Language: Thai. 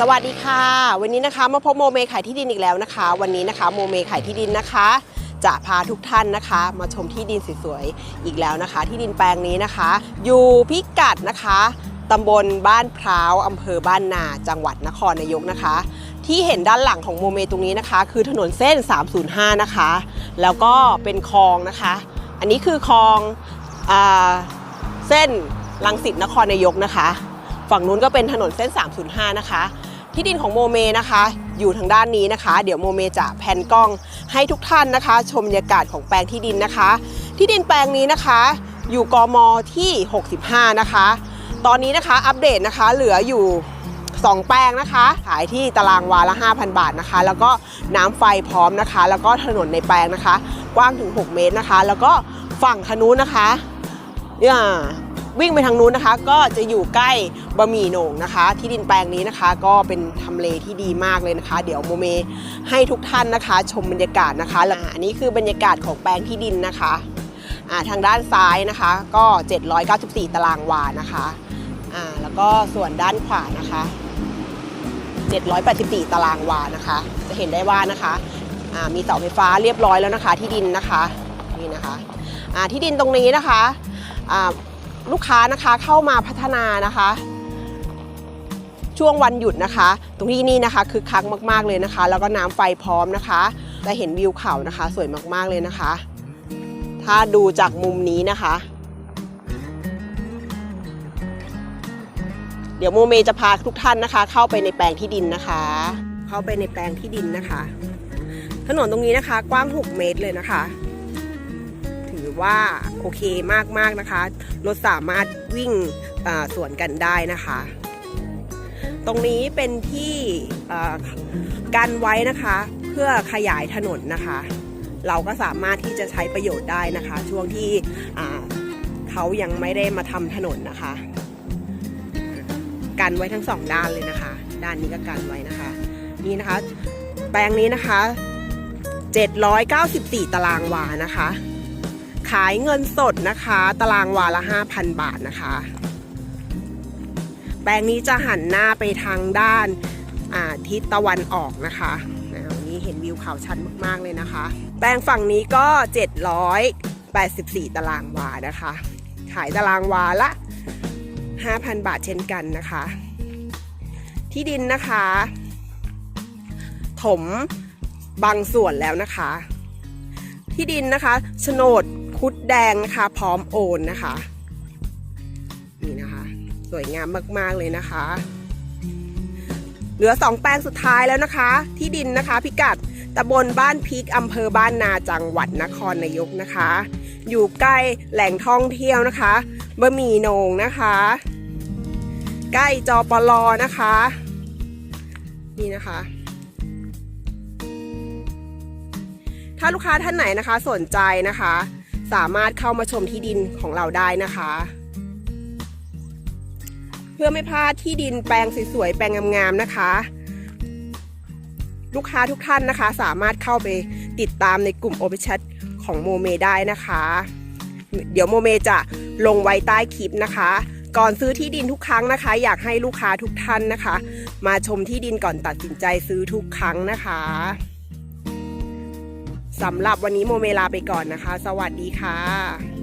สวัสดีค่ะ วันนี้นะคะมาพบโมเมขายที่ดินอีกแล้วนะคะ วันนี้นะคะโมเมขายที่ดินนะคะ จะพาทุกท่านนะคะ มาชมที่ดินสวยๆอีกแล้วนะคะ ที่ดินแปลงนี้นะคะ อยู่พิกัดนะคะตำบลบ้านพร้าวอำเภอบ้านนา จังหวัดนครนายกนะคะ ที่เห็นด้านหลังของโมเมตรงนี้นะคะ คือถนนเส้น 305 นะคะ แล้วก็เป็นคลองนะคะ อันนี้คือคลองอเส้นลังสิตนครนายกนะคะ ฝั่งนู้นก็เป็นถนนเส้น 305 นะคะ ที่ดินของโมเมนะคะ อยู่ทางด้านนี้นะคะ เดี๋ยวโมเมจะแพนกล้องให้ทุกท่านนะคะ ชมบรรยากาศของแปลงที่ดินนะคะ ที่ดินแปลงนี้นะคะ อยู่กมที่ 65 นะคะ ตอนนี้นะคะอัปเดตนะคะเหลืออยู่ 2 แปลงนะคะ ขายที่ตารางวาละ 5,000 บาทนะคะ แล้วก็น้ำไฟพร้อมนะคะ แล้วก็ถนนในแปลงนะคะ กว้างถึง 6 เมตรนะคะ แล้วก็ฝั่งทานู้นนะคะ วิ่งไปทางนู้นนะคะ ก็จะอยู่ใกล้บะหมี่โหน่งนะคะ ที่ดินแปลงนี้นะคะ ก็เป็นทำเลที่ดีมากเลยนะคะ เดี๋ยวโมเมให้ทุกท่านนะคะ ชมบรรยากาศนะคะะอันนี้คือบรรยากาศของแปลงที่ดินนะคะทางด้านซ้ายนะคะ ก็ 794 ตารางวานะคะแล้วก็ส่วนด้านขวานะคะ 784 ตารางวานะคะ จะเห็นได้ว่านะคะมีเสาไฟฟ้าเรียบร้อยแล้วนะคะ ที่ดินนะคะนี่นะคะที่ดินตรงนี้นะคะ ลูกค้านะคะเข้ามาพัฒนานะคะ ช่วงวันหยุดนะคะ ตรงที่นี่นะคะคือคักมากๆเลยนะคะ แล้วก็น้ำไฟพร้อมนะคะจะเห็นวิวเขานะคะ สวยมากๆเลยนะคะ ถ้าดูจากมุมนี้นะคะ เดี๋ยวโมเมจะพาทุกท่านนะคะ เข้าไปในแปลงที่ดินนะคะ เข้าไปในแปลงที่ดินนะคะ ถนนตรงนี้นะคะ กว้าง 6 เมตรเลยนะคะ ว่าโอเคมากๆนะคะ รถสามารถวิ่งสวนกันได้นะคะ ตรงนี้เป็นที่กันไว้นะคะ เพื่อขยายถนนนะคะ เราก็สามารถที่จะใช้ประโยชน์ได้นะคะ ช่วงที่เขายังไม่ได้มาทำถนนนะคะ กันไว้ทั้งสองด้านเลยนะคะ ด้านนี้ก็กันไว้นะคะ นี่นะคะ แปลงนี้นะคะ794 ตารางวานะคะ ขายเงินสดนะคะ ตารางวาละ 5,000 บาทนะคะ แปลงนี้จะหันหน้าไปทางด้านาทิศตะวันออกนะคะนนี้เห็นวิวเขาชัดมาก ๆ เลยนะคะ แปลงฝั่งนี้ก็ 784 ตารางวานะคะ ขายตารางวาละ 5,000 บาทเช่นกันนะคะ ที่ดินนะคะ ถมบางส่วนแล้วนะคะ ที่ดินนะคะโฉนด คุดแดงนะคะ พร้อมโอนนะคะ นี่นะคะ สวยงามมากๆเลยนะคะ เหลือสองแปลงสุดท้ายแล้วนะคะ ที่ดินนะคะ พิกัดตำบลบ้านพิกอำเภอบ้านนาจังหวัดนครนายกนะคะ อยู่ใกล้แหล่งท่องเที่ยวนะคะบะหมี่โหนงนะคะ ใกล้จอปลอนะคะ นี่นะคะ ถ้าลูกค้าท่านไหนนะคะสนใจนะคะ สามารถเข้ามาชมที่ดินของเราได้นะคะ เพื่อไม่พลาดที่ดินแปลงสวยๆแปลงงามๆนะคะ ลูกค้าทุกท่านนะคะ สามารถเข้าไปติดตามในกลุ่มโอเปชั t ของโมเมได้นะคะ เดี๋ยวโมเมจะลงไว้ใต้คลิปนะคะ ก่อนซื้อที่ดินทุกครั้งนะคะ อยากให้ลูกค้าทุกท่านนะคะ มาชมที่ดินก่อนตัดสินใจซื้อทุกครั้งนะคะ สำหรับวันนี้โมเมลาไปก่อนนะคะ สวัสดีค่ะ